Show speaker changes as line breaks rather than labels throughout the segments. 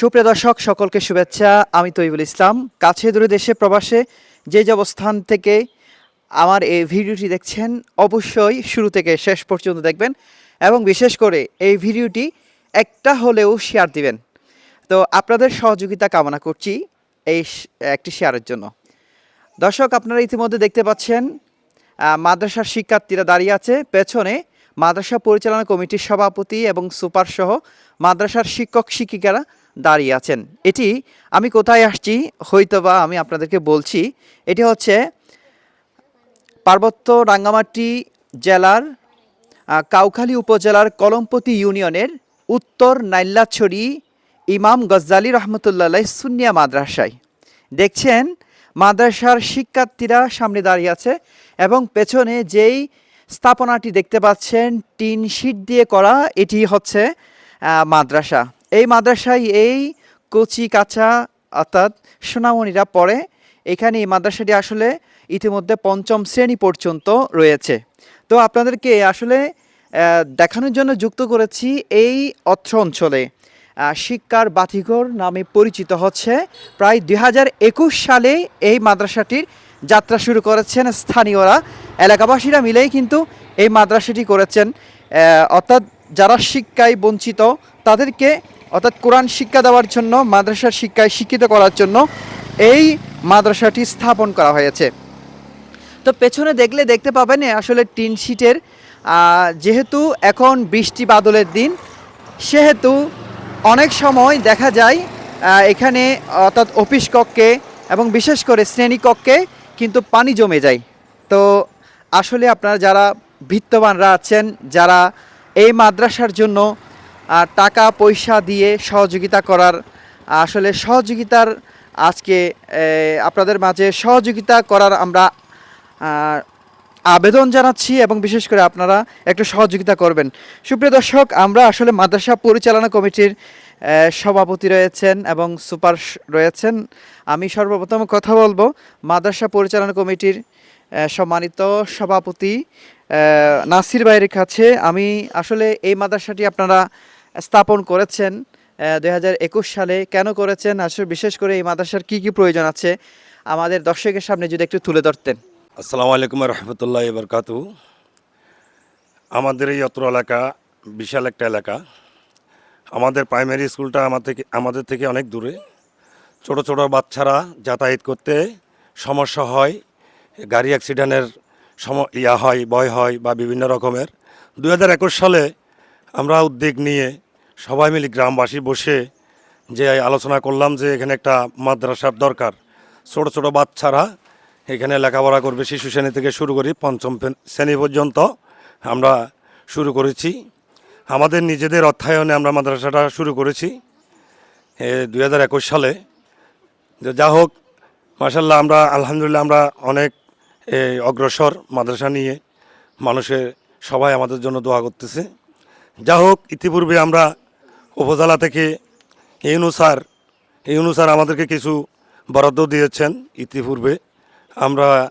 সুপ্রিয় দর্শক, সকলকে শুভেচ্ছা। আমি তৈবুল ইসলাম। কাছে দূরে দেশে প্রবাসে যে যে অবস্থান থেকে আমার এই ভিডিওটি দেখছেন, অবশ্যই শুরু থেকে শেষ পর্যন্ত দেখবেন এবং বিশেষ করে এই ভিডিওটি একটা হলেও শেয়ার দিবেন। তো আপনাদের সহযোগিতা কামনা করছি এই একটি শেয়ারের জন্য। দর্শক, আপনারা ইতিমধ্যে দেখতে পাচ্ছেন মাদ্রাসার শিক্ষার্থীরা দাঁড়িয়ে আছে। পেছনে মাদ্রাসা পরিচালনা কমিটির সভাপতি এবং সুপারসহ মাদ্রাসার শিক্ষক শিক্ষিকারা দাঁড়িয়ে আছেন। এটি আমি কোথায় আসছি, হয়তোবা আমি আপনাদেরকে বলছি, এটি হচ্ছে পার্বত্য রাঙ্গামাটি জেলার কাউখালী উপজেলার কলমপতি ইউনিয়নের উত্তর নাইল্লাছড়ি ইমাম গজ্জালি রহমতুল্লাহ সুনিয়া মাদ্রাসায়। দেখছেন, মাদ্রাসার শিক্ষার্থীরা সামনে দাঁড়িয়ে আছে এবং পেছনে যেই স্থাপনাটি দেখতে পাচ্ছেন, টিন শিট দিয়ে করা, এটি হচ্ছে মাদ্রাসা। এই মাদ্রাসায় এই কচি কাঁচা অর্থাৎ সোনামণিরা পড়ে। এখানে এই মাদ্রাসাটি আসলে ইতিমধ্যে পঞ্চম শ্রেণি পর্যন্ত রয়েছে। তো আপনাদেরকে আসলে দেখানোর জন্য যুক্ত করেছি এই অত্র অঞ্চলে। শিক্ষার বাতিঘর নামে পরিচিত হচ্ছে। প্রায় দু হাজার একুশ সালে এই মাদ্রাসাটির যাত্রা শুরু করেছেন স্থানীয়রা। এলাকাবাসীরা মিলেই কিন্তু এই মাদ্রাসাটি করেছেন। অর্থাৎ যারা শিক্ষায় বঞ্চিত, তাদেরকে অর্থাৎ কোরআন শিক্ষা দেওয়ার জন্য, মাদ্রাসার শিক্ষায় শিক্ষিত করার জন্য এই মাদ্রাসাটি স্থাপন করা হয়েছে। তো পেছনে দেখলে দেখতে পাবেন আসলে টিন শিটের যেহেতু এখন বৃষ্টি বাদলের দিন, সেহেতু অনেক সময় দেখা যায় এখানে অর্থাৎ অফিস কক্ষে এবং বিশেষ করে শ্রেণীকক্ষে কিন্তু পানি জমে যায়। তো আসলে আপনারা যারা বিত্তবানরা আছেন, যারা এই মাদ্রাসার জন্য টাকা, পয়সা দিয়ে সহযোগিতা করার, আসলে সহযোগিতার আজকে আপনাদের মাঝে সহযোগিতা করার আমরা আবেদন জানাচ্ছি এবং বিশেষ করে আপনারা একটু সহযোগিতা করবেন। সুপ্রিয় দর্শক, আমরা আসলে মাদ্রাসা পরিচালনা কমিটির সভাপতি রয়েছেন এবং সুপার রয়েছেন। আমি সর্বপ্রথম কথা বলব, মাদ্রাসা পরিচালনা কমিটির সম্মানিত সভাপতি নাসির ভাইয়ের কাছে। আমি আসলে এই মাদ্রাসাটি আপনারা স্থাপন করেছেন দুই হাজার একুশ সালে। কেন করেছেন? আসলে বিশেষ করে এই মাদ্রাসার কি কি প্রয়োজন আছে? আমাদের দর্শকের সামনে যদি একটু তুলে ধরতেন।
আসসালামু আলাইকুম রহমতুল্লাহ বরকাতু আমাদের এই অত্র এলাকা বিশাল একটা এলাকা। আমাদের প্রাইমারি স্কুলটা আমার থেকে, আমাদের থেকে অনেক দূরে। ছোট ছোট বাচ্চারা যাতায়াত করতে সমস্যা হয়, গাড়ি অ্যাক্সিডেন্টের সম, ইয়া হয়, ভয় হয় বা বিভিন্ন রকমের। দুহাজার একুশ সালে আমরা উদ্যোগ নিয়ে সবাই মিলে গ্রামবাসী বসে যে আলোচনা করলাম যে এখানে একটা মাদ্রাসার দরকার। ছোট ছোট বাচ্চারা এখানে লেখাপড়া করবে, শিশু শ্রেণি থেকে শুরু করি পঞ্চম শ্রেণি পর্যন্ত আমরা শুরু করেছি। আমাদের নিজেদের অর্থায়নে আমরা মাদ্রাসাটা শুরু করেছি দুই হাজার একুশ সালে। যা হোক মাসাল্লাহ আমরা, আলহামদুলিল্লাহ আমরা অনেক অগ্রসর মাদ্রাসা নিয়ে মানুষের সবাই আমাদের জন্য দোয়া করতেছে। যা হোক, ইতিপূর্বে আমরা উপজেলা থেকে এই অনুসার এই অনুসার আমাদেরকে কিছু বরাদ্দ দিয়েছেন ইতিপূর্বে। আমরা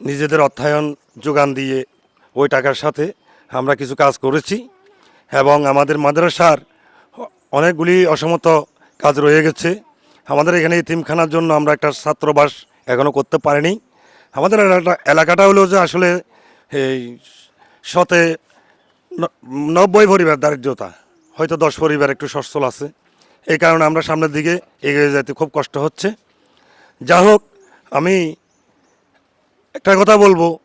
নিজেদের অর্থায়ন যোগান দিয়ে ওই টাকার সাথে আমরা কিছু কাজ করেছি এবং আমাদের মাদ্রাসার অনেকগুলি অসমত কাজ রয়ে গেছে। আমাদের এখানে ইতিমখানার জন্য আমরা একটা ছাত্রবাস এখনও করতে পারিনি। আমাদের এলাকা- এলাকাটা হলো যে আসলে এই শতে নব্বই পরিবার দারিদ্রতা। হয়তো দশ পরিবার একটু সচ্ছল আছে। এই কারণে আমরা সামনের দিকে এগিয়ে যেতে খুব কষ্ট হচ্ছে। যা হোক, আমি একটা কথা বলব,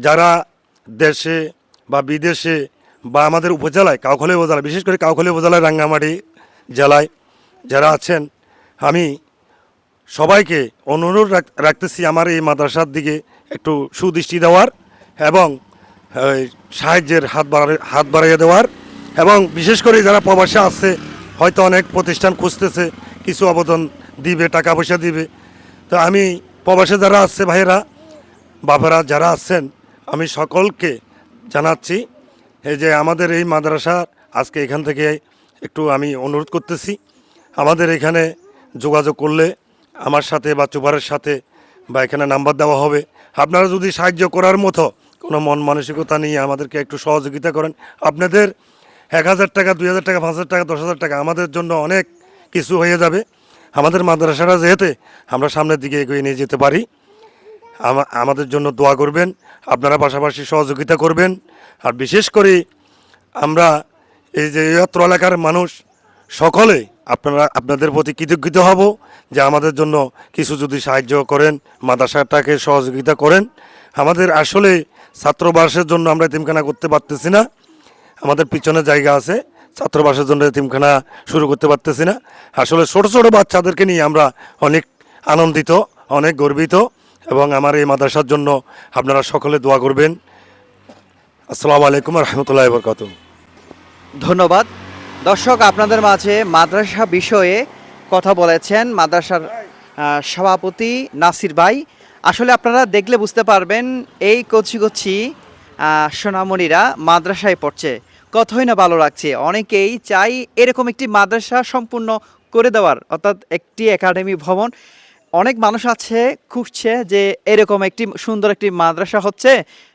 যারা দেশে বা বিদেশে বা আমাদের উপজেলায়, কাউখলি উপজেলায়, বিশেষ করে কাউখলি উপজেলায়, রাঙ্গামাটি জেলায় যারা আছেন, আমি সবাইকে অনুরোধ রাখ- রাখতেছি আমার এই মাদ্রাসার দিকে একটু সুদৃষ্টি দেওয়ার এবং সাহায্যের হাত বাড়াই হাত বাড়াইয়ে দেওয়ার। এবং বিশেষ করে যারা প্রবাসে আছে, হয়তো অনেক প্রতিষ্ঠান খুঁজতেছে, কিছু অবদান দিবে, টাকা পয়সা দিবে। তো আমি প্রবাসে যারা আছে ভাইয়েরা বাবারা যারা আছেন, আমি সকলকে জানাচ্ছি, এই যে আমাদের এই মাদ্রাসা আজকে এখান থেকে একটু আমি অনুরোধ করতেছি, আমাদের এখানে যোগাযোগ করলে আমার সাথে বা চুপারের সাথে বা এখানে নাম্বার দেওয়া হবে। আপনারা যদি সাহায্য করার মতো কোনো মন মানসিকতা নিয়ে আমাদেরকে একটু সহযোগিতা করেন, আপনাদের এক হাজার টাকা, দুই হাজার টাকা, পাঁচ হাজার টাকা, দশ হাজার টাকা আমাদের জন্য অনেক কিছু হয়ে যাবে। আমাদের মাদ্রাসাটা যেহেতু আমরা সামনের দিকে এগিয়ে নিয়ে যেতে পারি আমাদের জন্য দোয়া করবেন, আপনারা পাশাপাশি সহযোগিতা করবেন। আর বিশেষ করে আমরা এই যে অত্র এলাকার মানুষ, সকলে আপনারা, আপনাদের প্রতি কৃতজ্ঞত হব যে আমাদের জন্য কিছু যদি সাহায্য করেন, মাদ্রাসাটাকে সহযোগিতা করেন। আমাদের আসলে ছাত্রবাসের জন্য আমরা এতিমখানা করতে পারতেছি না। আমাদের পিছনে জায়গা আছে। ছাত্রবাসের জন্য এতিমখানা শুরু করতে পারতেছি না। আসলে ছোট ছোট বাচ্চাদেরকে নিয়ে আমরা অনেক আনন্দিত, অনেক গর্বিত এবং আমার এই মাদ্রাসার জন্য আপনারা সকলে দোয়া করবেন। আসসালামু আলাইকুম রহমতুল্লাহ বরকাত
ধন্যবাদ। দর্শক, আপনাদের মাঝে মাদ্রাসা বিষয়ে কথা বলেছেন মাদ্রাসার সভাপতি নাসির ভাই। আসলে আপনারা দেখলে বুঝতে পারবেন, এই কচি কচি সোনামণিরা মাদ্রাসায় পড়ছে। কতই না ভালো লাগছে। অনেকেই চাই এরকম একটি মাদ্রাসা সম্পূর্ণ করে দেওয়ার, অর্থাৎ একটি একাডেমি ভবন। অনেক মানুষ আছে, খুঁজছে যে এরকম একটি সুন্দর একটি মাদ্রাসা হচ্ছে।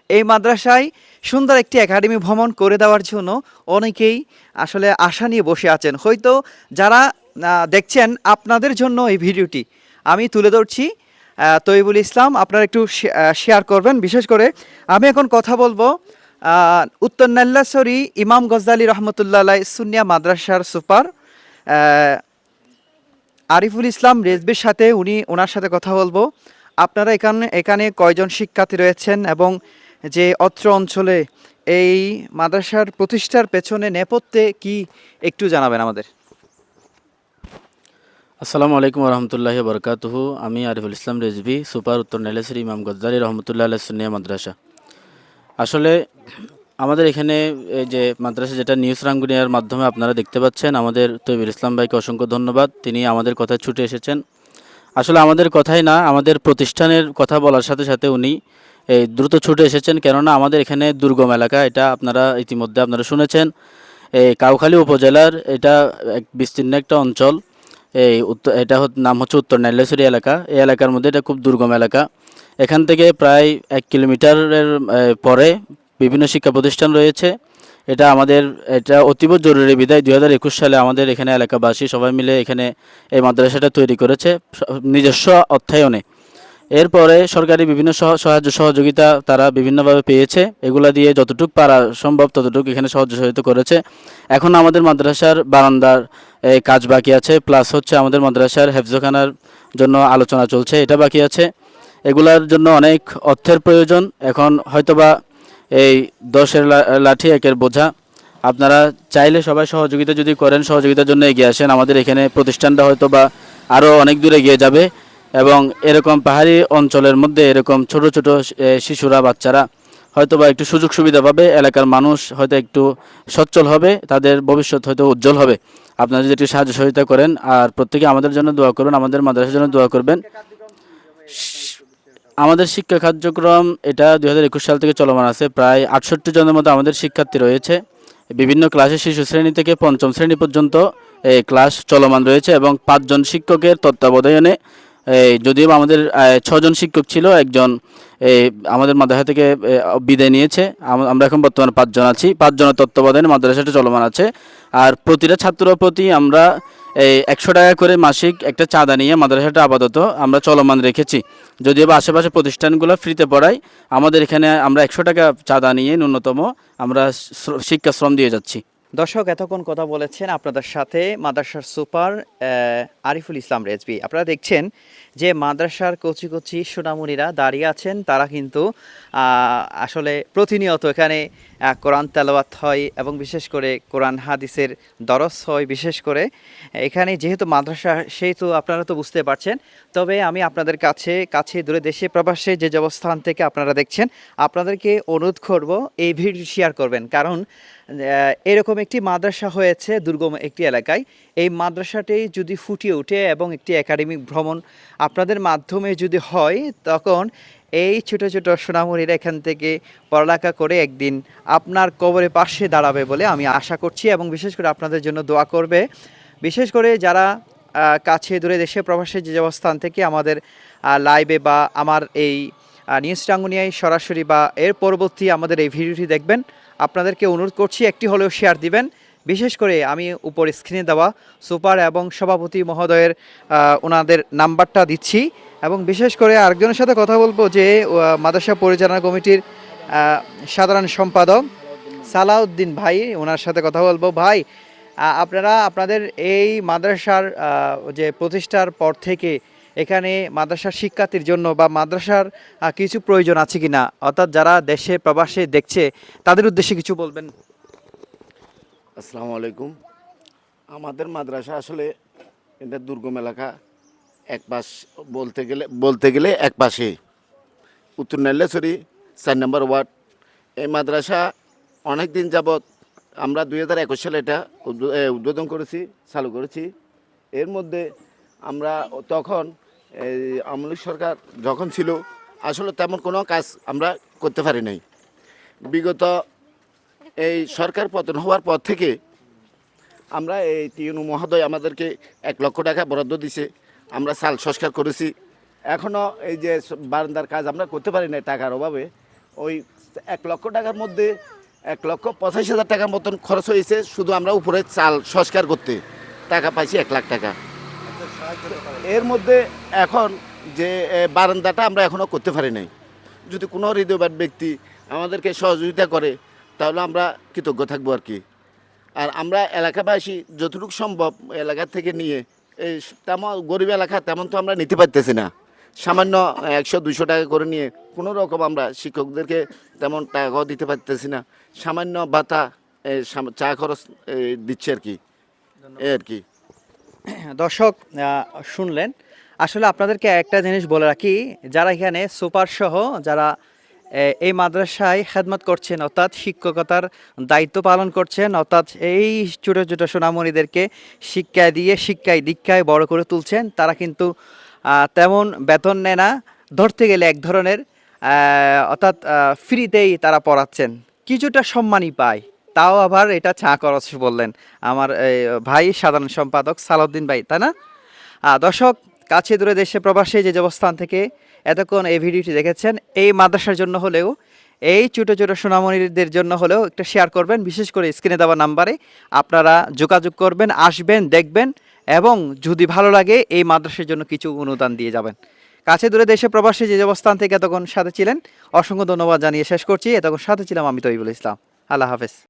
এই মাদ্রাসায় সুন্দর একটি একাডেমি ভ্রমণ করে দেওয়ার জন্য অনেকেই আসলে আশা নিয়ে বসে আছেন। হয়তো যারা দেখছেন আপনাদের জন্য এই ভিডিওটি, আমি তুলে ধরছি তৈবুল ইসলাম। আপনারা একটু শেয়ার করবেন। বিশেষ করে আমি এখন কথা বলব উত্তর নাল্লাসরি ইমাম গজদালি রহমতুল্লাহ সুনিয়া মাদ্রাসার সুপার। আরিফুল ইসলাম রেজবির সাথে উনি ওনার সাথে কথা বলব। আপনারা এখানে এখানে কয়জন শিক্ষার্থী রয়েছেন এবং যে অত্র অঞ্চলে এই মাদ্রাসার প্রতিষ্ঠার পেছনে নেপথ্যে কি একটু জানাবেন আমাদের।
আসসালামু আলাইকুম রহমতুল্লাহ বরকাতুহু আমি আরিফুল ইসলাম রেজবি, সুপার উত্তর নেলেশ্বরী ইমাম গদ্দারি রহমতুল্লাহ সুনিয়া মাদ্রাসা। আসলে আমাদের এখানে, এই যে মাদ্রাসা যেটা নিউজ রাঙ্গুনিয়ার মাধ্যমে আপনারা দেখতে পাচ্ছেন, আমাদের তৈবুল ইসলাম ভাইকে অসংখ্য ধন্যবাদ। তিনি আমাদের কথায় ছুটে এসেছেন। আসলে আমাদের কথাই না, আমাদের প্রতিষ্ঠানের কথা বলার সাথে সাথে উনি এই দ্রুত ছুটে এসেছেন। কেননা আমাদের এখানে দুর্গম এলাকা, এটা আপনারা ইতিমধ্যে আপনারা শুনেছেন। এই কাউখালী উপজেলার এটা এক বিস্তীর্ণ একটা অঞ্চল। এই উত্তর, এটা নাম হচ্ছে উত্তর নাইলেশ্বরী এলাকা। এই এলাকার মধ্যে এটা খুব দুর্গম এলাকা। এখান থেকে প্রায় এক কিলোমিটারের পরে বিভিন্ন শিক্ষা প্রতিষ্ঠান রয়েছে। এটা আমাদের, এটা অতীব জরুরি বিদায়। দুই হাজার একুশ সালে আমাদের এখানে এলাকাবাসী সবাই মিলে এখানে এই মাদ্রাসাটা তৈরি করেছে নিজস্ব অর্থায়নে এরপরে সরকারি বিভিন্ন সহ- সাহায্য সহযোগিতা তারা বিভিন্নভাবে পেয়েছে। এগুলা দিয়ে যতটুকু পারা সম্ভব ততটুকু এখানে সাহায্য সহযোগিতা করেছে। এখন আমাদের মাদ্রাসার বারান্দার কাজ বাকি আছে। প্লাস হচ্ছে আমাদের মাদ্রাসার হেফজখানার জন্য আলোচনা চলছে। এটা বাকি আছে। এগুলার জন্য অনেক অর্থের প্রয়োজন। এখন হয়তোবা এই দশের লাঠি একের বোঝা। আপনারা চাইলে সবাই সহযোগিতা যদি করেন, সহযোগিতার জন্য এগিয়ে আসেন। আমাদের এখানে প্রতিষ্ঠানটা হয়তো বা আরও অনেক দূরে এগিয়ে যাবে এবং এরকম পাহাড়ি অঞ্চলের মধ্যে এরকম ছোট ছোট শিশুরা, বাচ্চারা হয়তো বা একটু সুযোগ সুবিধা পাবে। এলাকার মানুষ হয়তো একটু সচ্ছল হবে, তাদের ভবিষ্যৎ হয়তো উজ্জ্বল হবে। আপনারা যদি একটু সাহায্য সহযোগিতা করেন আর প্রত্যেকে আমাদের জন্য দোয়া করুন, আমাদের মাদ্রাসার জন্য দোয়া করবেন। আমাদের শিক্ষা কার্যক্রম এটা দুই হাজার একুশ সাল থেকে চলমান আছে। প্রায় আটষট্টি জনের মতো আমাদের শিক্ষার্থী রয়েছে। বিভিন্ন ক্লাসে শিশু শ্রেণি থেকে পঞ্চম শ্রেণি পর্যন্ত এই ক্লাস চলমান রয়েছে এবং পাঁচজন শিক্ষকের তত্ত্বাবধানে যদিও আমাদের ছজন শিক্ষক ছিল, একজন এই আমাদের মাদ্রাসা থেকে বিদায় নিয়েছে। আমরা এখন বর্তমানে পাঁচজন আছি। পাঁচজনের তত্ত্বাবধানে মাদ্রাসাটা চলমান আছে। আর প্রতিটা ছাত্র প্রতি আমরা একশো টাকা করে মাসিক একটা চাঁদা নিয়ে মাদ্রাসাটা আপাতত আমরা চলমান রেখেছি। যদিও বা আশেপাশে প্রতিষ্ঠানগুলো ফ্রিতে পড়ায়, আমাদের এখানে আমরা একশো টাকা চাঁদা নিয়ে ন্যূনতম আমরা শিক্ষা শ্রম দিয়ে যাচ্ছি।
দর্শক, এতক্ষণ কথা বলেছেন আপনাদের সাথে মাদ্রাসার সুপার আরিফুল ইসলাম রেজবি আপনারা দেখছেন যে মাদ্রাসার কচি কচি সোনামণিরা দাঁড়িয়ে আছেন, তারা কিন্তু আসলে প্রতিনিয়ত এখানে কোরআন তেলাওয়াত হয় এবং বিশেষ করে কোরআন হাদিসের দরস হয়। বিশেষ করে এখানে যেহেতু মাদ্রাসা, সেহেতু আপনারা তো বুঝতে পারছেন। তবে আমি আপনাদের কাছে কাছে দূরে দেশে প্রবাসে যে অবস্থান থেকে আপনারা দেখছেন, আপনাদেরকে অনুরোধ করব এই ভিডিও শেয়ার করবেন। কারণ এরকম একটি মাদ্রাসা হয়েছে দুর্গম একটি এলাকায়। এই মাদ্রাসাটি যদি ফুটিয়ে ওঠে এবং একটি একাডেমিক ভ্রমণ আপনাদের মাধ্যমে যদি হয়, তখন এই ছোট ছোট সোনামণিরা এখান থেকে পড়ালেখা করে একদিন আপনার কবরে পাশে দাঁড়াবে বলে আমি আশা করছি এবং বিশেষ করে আপনাদের জন্য দোয়া করবে। বিশেষ করে যারা কাছে দূরে দেশে প্রবাসে যে অবস্থান থেকে আমাদের লাইভে বা আমার এই নিউজ টাঙ্গুনিয়ায় সরাসরি বা এর পরবর্তী আমাদের এই ভিডিওটি দেখবেন। আপনাদেরকে অনুরোধ করছি, একটি হলেও শেয়ার দিবেন। বিশেষ করে আমি উপর স্ক্রিনে দেওয়া সুপার এবং সভাপতি মহোদয়ের ওনাদের নাম্বারটা দিচ্ছি। এবং বিশেষ করে আরেকজনের সাথে কথা বলব যে মাদ্রাসা পরিচালনা কমিটির সাধারণ সম্পাদক সালাউদ্দিন ভাই, ওনার সাথে কথা বলব। ভাই আপনারা, আপনাদের এই মাদ্রাসার যে প্রতিষ্ঠার পর থেকে এখানে মাদ্রাসার শিক্ষার্থীর জন্য বা মাদ্রাসার কিছু প্রয়োজন আছে কি না অর্থাৎ যারা দেশে, প্রবাসে দেখছে, তাদের উদ্দেশ্যে কিছু বলবেন।
আসসালামু আলাইকুম। আমাদের মাদ্রাসা আসলে এটা দুর্গম এলাকা। এক পাশ বলতে গেলে বলতে গেলে এক পাশে। উত্তর নেল্লেশ্বরী, চার নম্বর ওয়ার্ড। এই মাদ্রাসা অনেক দিন যাবৎ আমরা দুই হাজার একুশ সালে এটা উদ্ব- উদ্বোধন করেছি, চালু করেছি। এর মধ্যে আমরা তখন আমলিক সরকার যখন ছিল, আসলে তেমন কোনো কাজ আমরা করতে পারি নাই। বিগত এই সরকার পতন হওয়ার পর থেকে আমরা এই টিউনু মহোদয় আমাদেরকে এক লক্ষ টাকা বরাদ্দ দিছে, আমরা সাল সংস্কার করেছি। এখনও এই যে বারান্দার কাজ আমরা করতে পারি না টাকার অভাবে, ওই এক লক্ষ টাকার মধ্যে এক লক্ষ পঁচাশি হাজার টাকার মতন খরচ হয়েছে, শুধু আমরা উপরে চাল সংস্কার করতে। টাকা পাইছি এক লাখ টাকা। এর মধ্যে এখন যে বারান্দাটা আমরা এখনও করতে পারি নাই। যদি কোনো হৃদয়বান ব্যক্তি আমাদেরকে সহযোগিতা করে তাহলে আমরা কৃতজ্ঞ থাকব আর কি। আর আমরা এলাকাবাসী যতটুকু সম্ভব এলাকা থেকে নিয়ে এই তেমন গরিব এলাকা তেমন তো আমরা নিতে পারতেছি না। সামান্য একশো দুশো টাকা করে নিয়ে কোনো রকম আমরা শিক্ষকদেরকে তেমন টাকাও দিতে পারতেছি না। সামান্য ভাতা চা খরচ দিচ্ছে আর কি। এই আর কি।
দর্শক শুনলেন। আসলে আপনাদেরকে একটা জিনিস বলে রাখি, যারা এখানে সুপার সহ, যারা এই মাদ্রাসায় খেদমত করছেন, অর্থাৎ শিক্ষকতার দায়িত্ব পালন করছেন, অর্থাৎ এই ছোটো ছোটো সোনামণিদেরকে শিক্ষা দিয়ে, শিক্ষায় দীক্ষায় বড় করে তুলছেন, তারা কিন্তু তেমন বেতন নেয় না। ধরতে গেলে এক ধরনের অর্থাৎ ফ্রিতেই তারা পড়াচ্ছেন। কিছুটা সম্মানই পায়। তাও আবার এটা চা খরচ বললেন আমার ভাই সাধারণ সম্পাদক সালাউদ্দিন ভাই, তাই না? দর্শক, কাছে দূরে দেশে প্রবাসে যে অবস্থান থেকে এতক্ষণ এই ভিডিওটি দেখেছেন, এই মাদ্রাসার জন্য হলেও, এই ছোটো ছোটো সোনামণিদের জন্য হলেও একটা শেয়ার করবেন, বিশেষ করে স্ক্রিনে দেওয়া নাম্বারে আপনারা যোগাযোগ করবেন, আসবেন, দেখবেন এবং যদি ভালো লাগে এই মাদ্রাসার জন্য কিছু অনুদান দিয়ে যাবেন। কাছে দূরে দেশে প্রবাসে যে অবস্থান থেকে এতক্ষণ সাথে ছিলেন, অসংখ্য ধন্যবাদ জানিয়ে শেষ করছি। এতক্ষণ সাথে ছিলাম আমি তৈবুল ইসলাম। আল্লাহ হাফেজ।